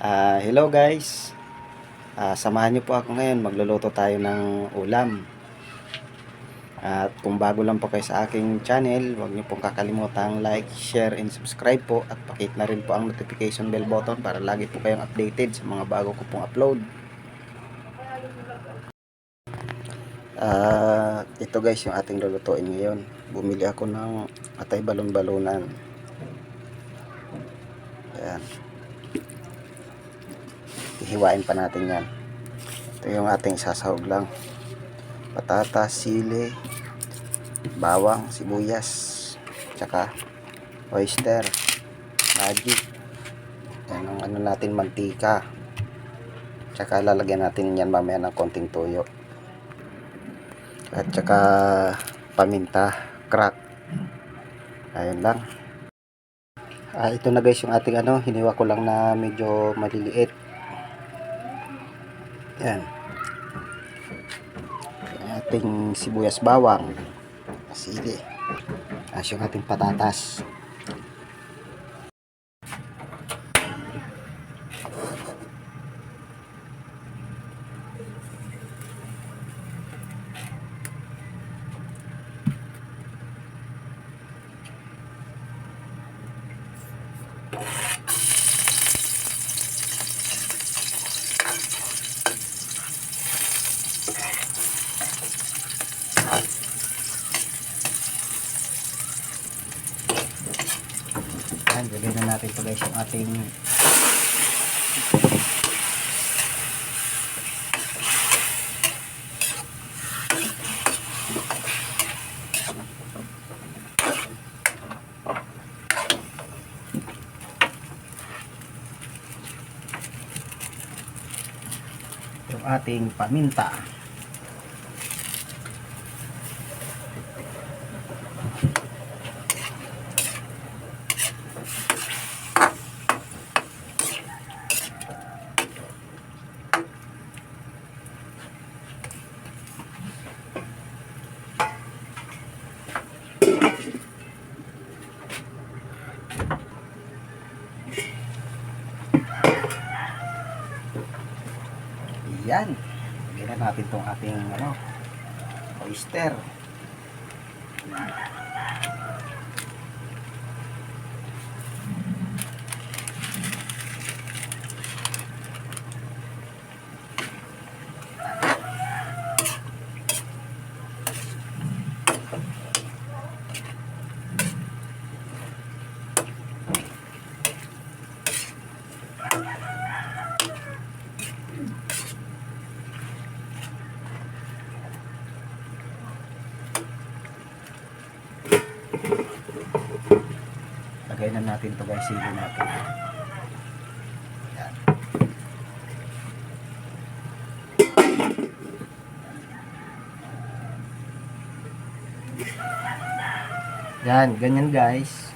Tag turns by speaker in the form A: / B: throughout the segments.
A: Ah, hello guys. Ah, samahan niyo po ako ngayon. Magluluto tayo ng ulam. At kung bago lang po kayo sa aking channel, huwag niyo pong kakalimutang like, share, and subscribe po. At pakit na rin po ang notification bell button para lagi po kayong updated sa mga bago ko pong upload. Ah, ito guys yung ating lulutuin ngayon. Bumili ako ng atay balon-balunan. Ayan. Hihiwain pa natin yan. Ito yung ating sasahog lang. Patatas, sili, bawang, sibuyas, tsaka oyster, magic. Yan ang ano natin, mantika. Tsaka lalagyan natin yan mamaya ng konting tuyo. At tsaka paminta, crack. Ayun lang. Ah, ito na guys yung ating ano, hiniwa ko lang na medyo maliliit. Yan. Yung ating sibuyas bawang. Sili. As yung ating patatas. Yan, gagawin na natin ito guys yung ating yung ating paminta. Yan. Na natin tong ating ano, oyster. Lagay na natin to guys, sili natin. Yan. Yan, ganyan guys.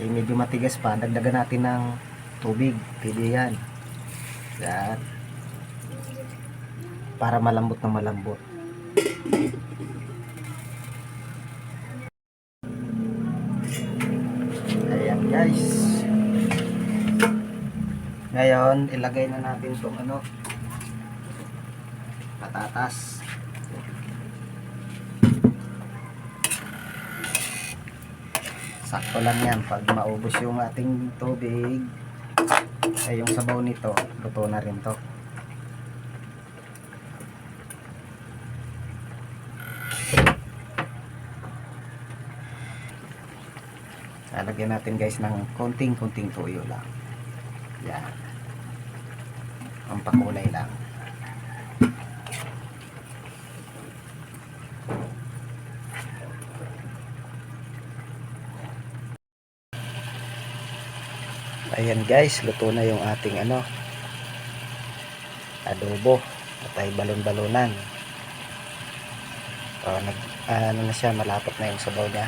A: Ay medyo matigas pa. Dagdagan natin ng tubig. Pwede yan. Yan. Para malambot na malambot. Guys. Ngayon, ilagay na natin itong ano, patatas. Sakto lang yan. Pag maubos yung ating tubig, ay yung sabaw nito, luto na rin to. Lalagyan natin guys ng konting-konting tuyo lang. Yan. Ang pakulay lang. Ayan guys, luto na yung ating ano adobo at ay balon-balonan. Oh, nag, ano na siya, malapot na yung sabaw niya.